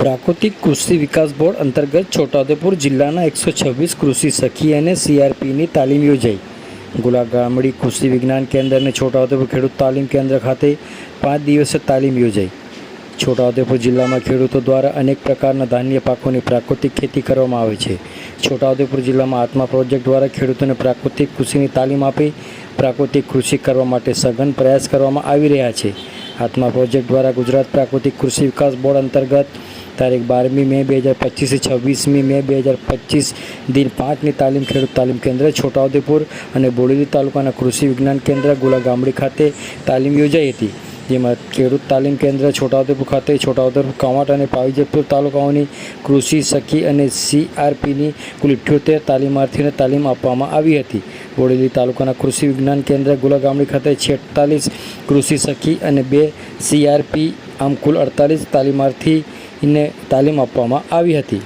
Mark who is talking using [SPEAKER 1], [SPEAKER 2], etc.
[SPEAKER 1] પ્રાકૃતિક કૃષિ વિકાસ બોર્ડ અંતર્ગત છોટાઉદેપુર જિલ્લાના એકસો છવ્વીસ કૃષિ સખી અને સીઆરપીની તાલીમ યોજાઈ. ગુલાગામડી કૃષિ વિજ્ઞાન કેન્દ્ર અને છોટાઉદેપુર ખેડૂત તાલીમ કેન્દ્ર ખાતે પાંચ દિવસે તાલીમ યોજાઈ. છોટાઉદેપુર જિલ્લામાં ખેડૂતો દ્વારા અનેક પ્રકારના ધાન્ય પાકોની પ્રાકૃતિક ખેતી કરવામાં આવે છે. છોટાઉદેપુર જિલ્લામાં આત્મા પ્રોજેક્ટ દ્વારા ખેડૂતોને પ્રાકૃતિક કૃષિની તાલીમ આપી પ્રાકૃતિક કૃષિ કરવા માટે સઘન પ્રયાસ કરવામાં આવી રહ્યા છે. આત્મા પ્રોજેક્ટ દ્વારા ગુજરાત પ્રાકૃતિક કૃષિ વિકાસ બોર્ડ અંતર્ગત તારીખ બારમી મે બે હજાર પચીસથી છવ્વીસમી મે બે હજાર પચીસ દિન પાંચની તાલીમ ખેડૂત તાલીમ કેન્દ્ર છોટાઉદેપુર અને બોડેલી તાલુકાના કૃષિ વિજ્ઞાન કેન્દ્ર ગુલા ગામડી ખાતે તાલીમ યોજાઈ હતી. જેમાં ખેડૂત તાલીમ કેન્દ્ર, છોટાઉદેપુર ખાતે છોટાઉદેપુર કવાંટ અને પાવીજેતપુર તાલુકાઓની કૃષિ સખી અને સીઆરપીની કુલ ઇઠ્યોતેર તાલીમાર્થીઓને તાલીમ આપવામાં આવી હતી. બોડેલી તાલુકાના કૃષિ વિજ્ઞાન કેન્દ્ર, ગુલાગામડી ખાતે છેતાલીસ કૃષિ સખી અને બે સીઆરપી, આમ કુલ અડતાલીસ તાલીમાર્થીને તાલીમ આપવામાં આવી હતી.